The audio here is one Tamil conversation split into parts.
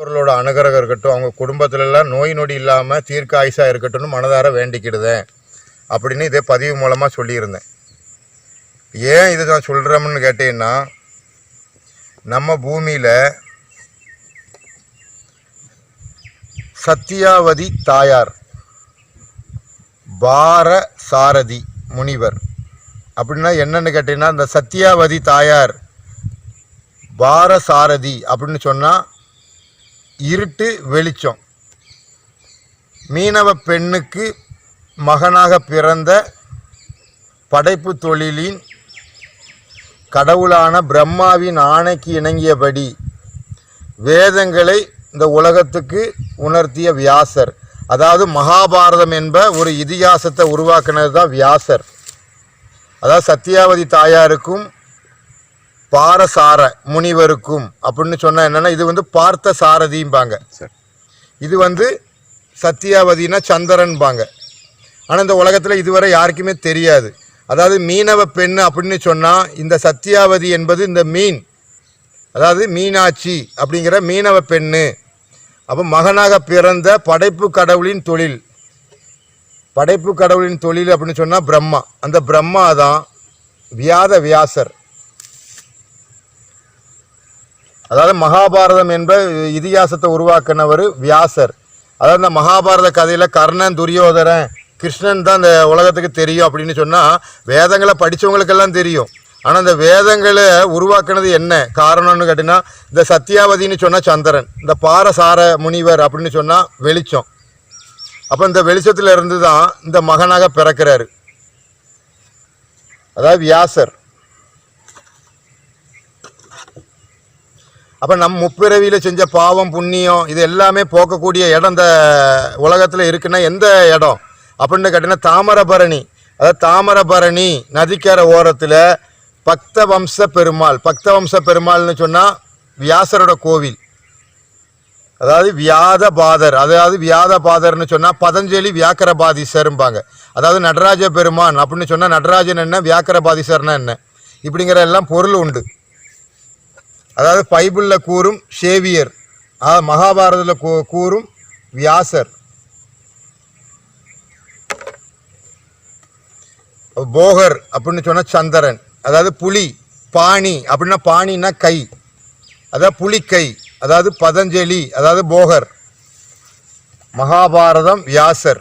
பொருளோட அனுகிரகம் இருக்கட்டும் அவங்க குடும்பத்திலலாம் நோய் நொடி இல்லாமல் தீர்க்க ஆயுசாக இருக்கட்டும்னு மனதார வேண்டிக்கிடுதேன் அப்படின்னு இதே பதிவு மூலமாக சொல்லியிருந்தேன். ஏன் இதை நான் சொல்கிறோம்னு கேட்டீங்கன்னா நம்ம பூமியில் சத்தியாவதி தாயார் பார சாரதி முனிவர் அப்படின்னா என்னன்னு கேட்டீங்கன்னா இந்த சத்தியாவதி தாயார் பார சாரதி அப்படின்னு சொன்னால் இருட்டு வெளிச்சம். மீனவ பெண்ணுக்கு மகனாக பிறந்த படைப்பு தொழிலின் கடவுளான பிரம்மாவின் ஆணைக்கு இணங்கியபடி வேதங்களை இந்த உலகத்துக்கு உணர்த்திய வியாசர். அதாவது மகாபாரதம் என்ப ஒரு இதிகாசத்தை உருவாக்கினது தான் வியாசர். அதாவது சத்தியாவதி தாயாருக்கும் பாரசார முனிவருக்கும் அப்படின்னு சொன்னா என்னன்னா இது வந்து பார்த்த சாரதிம்பாங்க சரி. இது வந்து சத்தியாவதினா சந்திரன்பாங்க. ஆனால் இந்த உலகத்தில் இதுவரை யாருக்குமே தெரியாது. அதாவது மீனவ பெண் அப்படின்னு சொன்னால் இந்த சத்தியாவதி என்பது இந்த மீன். அதாவது மீனாட்சி அப்படிங்கிற மீனவ பெண்ணு. அப்போ மகனாக பிறந்த படைப்பு கடவுளின் தொழில். படைப்பு கடவுளின் தொழில் அப்படின்னு சொன்னால் பிரம்மா. அந்த பிரம்மா தான் வியாத வியாசர். அதாவது மகாபாரதம் என்ற இதிகாசத்தை உருவாக்கினவர் வியாசர். அதாவது இந்த மகாபாரத கதையில் கர்ணன் துரியோதரன் கிருஷ்ணன் தான் இந்த உலகத்துக்கு தெரியும் அப்படின்னு சொன்னால் வேதங்களை படித்தவங்களுக்கெல்லாம் தெரியும். ஆனால் இந்த வேதங்களை உருவாக்குனது என்ன? காரணம்னு கேட்டிங்கன்னா இந்த சத்தியாவதின்னு சொன்னால் சந்திரன் இந்த பாரசார முனிவர் அப்படின்னு சொன்னால் வெளிச்சம். அப்போ இந்த வெளிச்சத்தில் இருந்து தான் இந்த மகனாக பிறக்கிறாரு. அதாவது வியாசர். அப்போ நம் முப்பிறவியில் செஞ்ச பாவம் புண்ணியம் இது எல்லாமே போக்கக்கூடிய இடம் இந்த உலகத்தில் இருக்குன்னா எந்த இடம்? அப்படின்னு கேட்டிங்கன்னா தாமரபரணி. அதாவது தாமரபரணி நதிக்கரை ஓரத்தில் பக்த வம்ச பெருமாள். பக்த வம்ச பெருமாள்னு சொன்னால் வியாசரோட கோவில். அதாவது வியாத பாதர். அதாவது வியாத பாதர்னு சொன்னால் பதஞ்சலி வியாக்கரபாதீசரும்பாங்க. அதாவது நடராஜ பெருமான் அப்படின்னு சொன்னால் நடராஜன் என்ன வியாக்கரபாதிசர்னா என்ன? இப்படிங்கிற எல்லாம் பொருள் உண்டு. அதாவது பைபிளில் கூறும் ஷேவியர் அதாவது மகாபாரதத்தில் கூ கூறும் வியாசர். போகர் அப்படின்னு சொன்னால் சந்திரன் அதாவது புலி பாணி அப்படின்னா பாணின்னா கை. அதாவது புலிக்கை அதாவது பதஞ்சலி அதாவது போகர். மகாபாரதம் வியாசர்.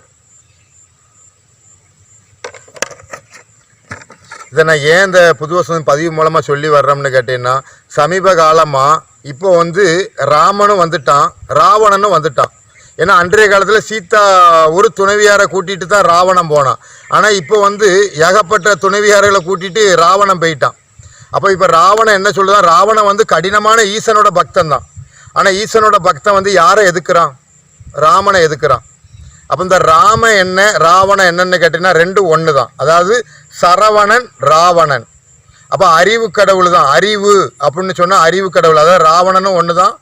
இதை நான் ஏன் இந்த புது வருஷம் பதிவு மூலமாக சொல்லி வர்றோம்னு கேட்டீங்கன்னா சமீப காலமாக இப்போ வந்து ராமனும் வந்துட்டான் ராவணனும் வந்துட்டான். ஏன்னா அன்றைய காலத்தில் சீதா ஒரு துணைவியாரை கூட்டிட்டு தான் ராவணன் போனான். ஆனால் இப்போ வந்து ஏகப்பட்ட துணைவியார்களை கூட்டிகிட்டு ராவணன் போயிட்டான். அப்போ இப்போ ராவணன் என்ன சொல்லுதான்? ராவணன் வந்து கடினமான ஈசனோட பக்தன் தான் ஆனால் ஈசனோட பக்தன் வந்து யாரை எதுக்குறான்? ராமனை எதுக்குறான்? அப்போ இந்த ராம என்ன ராவணன் என்னன்னு கேட்டீங்கன்னா ரெண்டும் ஒன்று தான் அதாவது சரவணன் ராவணன். அப்போ அறிவு கடவுள் தான். அறிவு அப்படின்னு சொன்னால் அறிவு கடவுள். அதாவது ராவணனும் ஒன்று தான்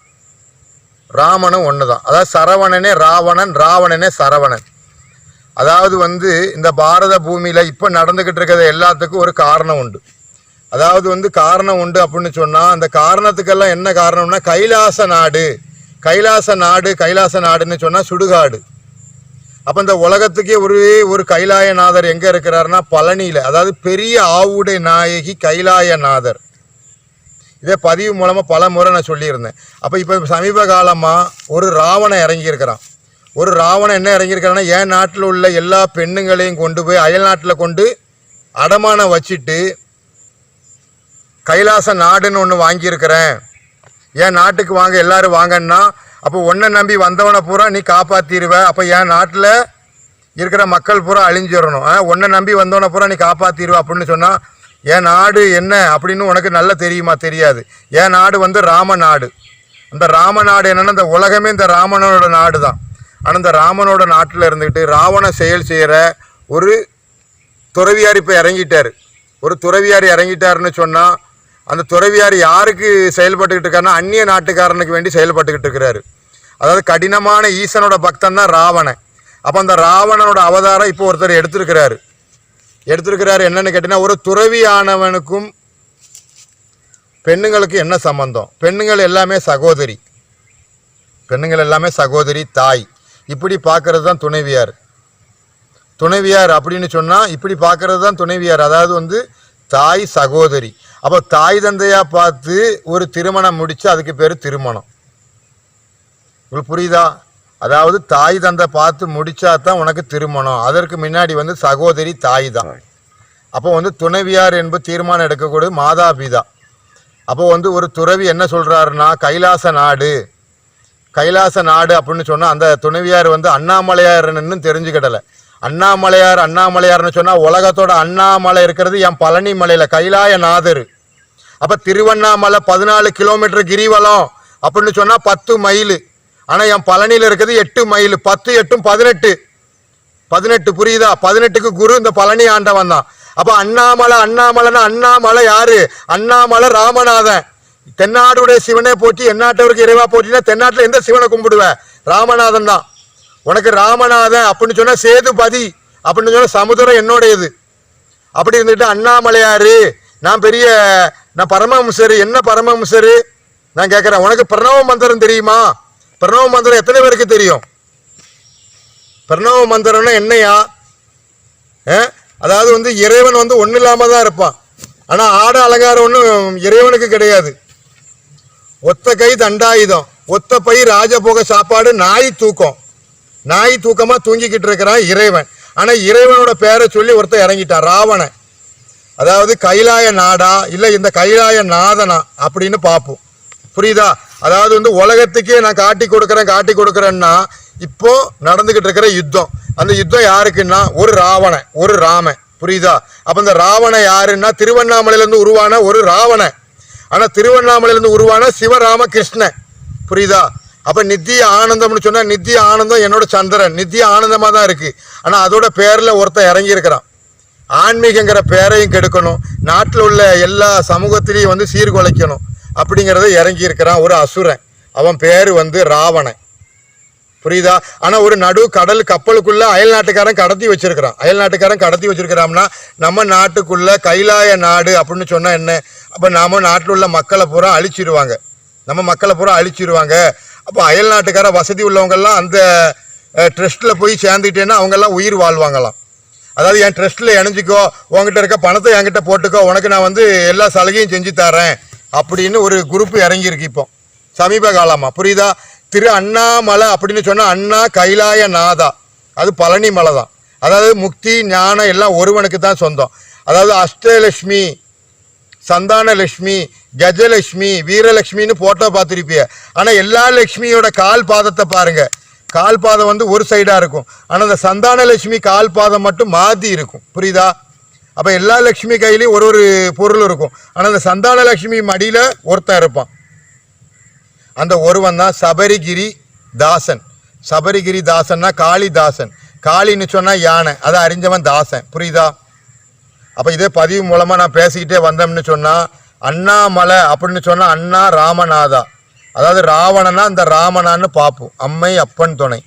ராமனும் ஒன்று தான் அதாவது சரவணனே ராவணன் ராவணனே சரவணன். அதாவது வந்து இந்த பாரத பூமியில் இப்போ நடந்துக்கிட்டு இருக்கிறது எல்லாத்துக்கும் ஒரு காரணம் உண்டு. அதாவது வந்து காரணம் உண்டு அப்படின்னு சொன்னால் அந்த காரணத்துக்கெல்லாம் என்ன காரணம்னா கைலாச நாடு. கைலாச நாடு கைலாச நாடுன்னு சொன்னால் சுடுகாடு. அப்போ இந்த உலகத்துக்கே ஒரே ஒரு கைலாயநாதர் எங்கே இருக்கிறாருன்னா பழனியில். அதாவது பெரிய ஆவுடை நாயகி கைலாயநாதர். இதே பதிவு மூலமாக பல முறை நான் சொல்லியிருந்தேன். அப்போ இப்போ சமீப காலமாக ஒரு ராவணன் இறங்கியிருக்கிறான். ஒரு ராவணன் என்ன இறங்கியிருக்கிறான்னா என் நாட்டில் உள்ள எல்லா பெண்ணுங்களையும் கொண்டு போய் அயல் நாட்டில் கொண்டு அடமானம் வச்சுட்டு கைலாச நாடுன்னு ஒன்று வாங்கியிருக்கிறேன். என் நாட்டுக்கு வாங்க எல்லாரும் வாங்கன்னா அப்போ ஒன்றை நம்பி வந்தவனை பூரா நீ காப்பாற்றிடுவ அப்போ என் நாட்டில் இருக்கிற மக்கள் பூரா அழிஞ்சிடணும். ஆ ஒன்றை நம்பி வந்தவனை பூரா நீ காப்பாற்றிடுவ அப்படின்னு சொன்னால் என் நாடு என்ன அப்படின்னு உனக்கு நல்லா தெரியுமா? தெரியாது. என் நாடு வந்து ராம நாடு. அந்த ராம நாடு என்னன்னா இந்த உலகமே இந்த ராமனோட நாடு தான் ஆனால் இந்த ராமனோட நாட்டில் இருந்துக்கிட்டு ராவண செயல் செய்கிற ஒரு துறவியார் இப்போ இறங்கிட்டார். ஒரு துறவியார் இறங்கிட்டாருன்னு சொன்னால் அந்த துறவியார் யாருக்கு செயல்பட்டுக்கிட்டு இருக்காருன்னா அந்நிய நாட்டுக்காரனுக்கு வேண்டி செயல்பட்டுக்கிட்டு இருக்கிறாரு. அதாவது கடினமான ஈசனோட பக்தன் தான் ராவணன். அப்போ அந்த ராவணனோட அவதாரம் இப்போ ஒருத்தர் எடுத்திருக்கிறாரு. எடுத்திருக்கிறாரு என்னன்னு கேட்டீங்கன்னா ஒரு துறவியானவனுக்கும் பெண்ணுங்களுக்கு என்ன சம்பந்தம்? பெண்ணுங்கள் எல்லாமே சகோதரி. பெண்ணுங்கள் எல்லாமே சகோதரி தாய். இப்படி பார்க்கறது தான் துணைவியார். துணைவியார் அப்படின்னு சொன்னால் இப்படி பார்க்கறது தான் துணைவியார். அதாவது வந்து தாய் சகோதரி. அப்போ தாய் தந்தையாக பார்த்து ஒரு திருமணம் முடித்து அதுக்கு பேர் திருமணம். உங்களுக்கு புரியுதா? அதாவது தாய் தந்தை பார்த்து முடிச்சா தான் உனக்கு திருமணம். அதற்கு முன்னாடி வந்து சகோதரி தாய் தான். அப்போ வந்து துணைவியார் என்பது தீர்மானம் எடுக்கக்கூடிய மாதா பிதா அப்போ வந்து ஒரு துறவி என்ன சொல்றாருன்னா கைலாச நாடு. கைலாச நாடு அப்படின்னு சொன்னா அந்த துணைவியார் வந்து அண்ணாமலையார்னு தெரிஞ்சுக்கிடல. அண்ணாமலையார் அண்ணாமலையார்னு சொன்னா உலகத்தோட அண்ணாமலை இருக்கிறது என் பழனி மலையில கைலாய நாதர். அப்ப திருவண்ணாமலை பதினாலு கிலோமீட்டர் கிரிவலம் அப்படின்னு சொன்னா பத்து மைல். ஆனால் என் பழனியில் இருக்கிறது எட்டு மைல் பத்து எட்டும் பதினெட்டு. பதினெட்டு புரியுதா? பதினெட்டுக்கு குரு இந்த பழனி ஆண்டவன் தான். அப்போ அண்ணாமலை அண்ணாமலைன்னா அண்ணாமலை யாரு? அண்ணாமலை ராமநாதன். தென்னாடுடைய சிவனே போற்றி எந்நாட்டவருக்கு இறைவா போற்றினா தென்னாட்டில் எந்த சிவனை கும்பிடுவேன் ராமநாதன் தான். உனக்கு ராமநாதன் அப்படின்னு சொன்னால் சேதுபதி அப்படின்னு சொன்னால் சமுதிரம் என்னுடையது. அப்படி இருந்துட்டு அண்ணாமலையாரு நான் பெரிய நான் பரமஹம்சரு. என்ன பரமஹம்சரு? நான் கேட்குறேன் உனக்கு பிரணவ மந்திரம் தெரியுமா? பிரணவ மந்திரம் எத்தனை பேருக்கு தெரியும்? பிரணவ மந்திரம்னா என்னையா? ஆ? அதாவது வந்து இறைவன் வந்து ஒன்றும் இல்லாமல் தான் இருப்பான். ஆனால் ஆட அலங்காரம் ஒன்றும் இறைவனுக்கு கிடையாது. ஒத்த கை தண்டாயுதம். ஒத்த பை ராஜபோக சாப்பாடு நாய் தூக்கம். நாய் தூக்கமாக தூங்கிக்கிட்டு இருக்கிறான் இறைவன். ஆனால் இறைவனோட பேரை சொல்லி ஒருத்தன் இறங்கிட்டான் ராவணன். அதாவது கைலாய நாடா இல்லை இந்த கைலாய நாதனா அப்படின்னு பார்ப்போம். புரியுதா? அதாவது வந்து உலகத்துக்கே நான் காட்டி கொடுக்குறேன் காட்டி கொடுக்குறேன்னா இப்போ நடந்துகிட்டு இருக்கிற யுத்தம். அந்த யுத்தம் யாருக்குன்னா ஒரு ராவணன் ஒரு ராமன். புரியுதா? அப்போ இந்த ராவணன் யாருன்னா திருவண்ணாமலையிலேருந்து உருவான ஒரு ராவணன். ஆனால் திருவண்ணாமலையிலேருந்து உருவான சிவராமகிருஷ்ணன். புரியுதா? அப்போ நித்திய ஆனந்தம்னு சொன்னால் நித்திய ஆனந்தம் என்னோட சந்திரன். நித்திய ஆனந்தமாக தான் இருக்குது ஆனால் அதோட பேரில் ஒருத்தன் இறங்கியிருக்கிறான். ஆன்மீகங்கிற பேரையும் கெடுக்கணும். நாட்டில் உள்ள எல்லா சமூகத்திலையும் வந்து சீர்குலைக்கணும். அப்படிங்கிறத இறங்கி இருக்கிறான் ஒரு அசுரன். அவன் பேர் வந்து ராவணன். புரியுதா? ஆனால் ஒரு நடு கடல் கப்பலுக்குள்ளே அயல் நாட்டுக்காரன் கடத்தி வச்சிருக்கிறான். அயல் நாட்டுக்காரன் கடத்தி வச்சிருக்கிறான்னா நம்ம நாட்டுக்குள்ளே கைலாய நாடு அப்படின்னு சொன்னால் என்ன? அப்போ நாம நாட்டில் உள்ள மக்களை பூரா அழிச்சிருவாங்க. நம்ம மக்களை பூரா அழிச்சிருவாங்க. அப்போ அயல் நாட்டுக்கார வசதி உள்ளவங்கெல்லாம் அந்த ட்ரஸ்ட்டில் போய் சேர்ந்துட்டேன்னா அவங்கெல்லாம் உயிர் வாழ்வாங்களாம். அதாவது என் ட்ரஸ்ட்டில் இணைஞ்சிக்கோ உங்ககிட்ட இருக்க பணத்தை என்கிட்ட போட்டுக்கோ உனக்கு நான் வந்து எல்லா சலுகையும் செஞ்சு தரேன். அப்படின்னு ஒரு குரூப் இறங்கியிருக்கு இப்போ. சமீப காலமாக புரியுதா? திரு அண்ணாமலை அப்படின்னு சொன்னால் அண்ணா கைலாய நாதா. அது பழனி மலை தான். அதாவது முக்தி ஞானம் எல்லாம் ஒருவனுக்கு தான் சொந்தம். அதாவது அஷ்டலட்சுமி சந்தானலட்சுமி கஜலட்சுமி வீரலட்சுமின்னு ஃபோட்டோ பார்த்துருப்பிய. ஆனால் எல்லா லட்சுமியோட கால் பாதத்தை பாருங்கள் கால் பாதம் வந்து ஒரு சைடாக இருக்கும். ஆனால் அந்த சந்தானலட்சுமி கால் பாதம் மட்டும் மாற்றி இருக்கும். புரியுதா? அப்போ எல்லா லட்சுமி கையிலையும் ஒரு ஒரு பொருள் இருக்கும். ஆனால் அந்த சந்தான லக்ஷ்மி மடியில் ஒருத்தன் இருப்பான். அந்த ஒருவன் தான் சபரிகிரி தாசன். சபரிகிரி தாசன்னா காளிதாசன் காளின்னு சொன்னால் யானை. அதை அறிஞ்சவன் தாசன். புரியுதா? அப்போ இதே பதிவு மூலமாக நான் பேசிக்கிட்டே வந்தோம்னு சொன்னால் அண்ணாமலை அப்படின்னு சொன்னால் அண்ணா ராமநாதா. அதாவது ராவணனா இந்த ராமனான்னு பார்ப்போம். அம்மை அப்பன் துணை.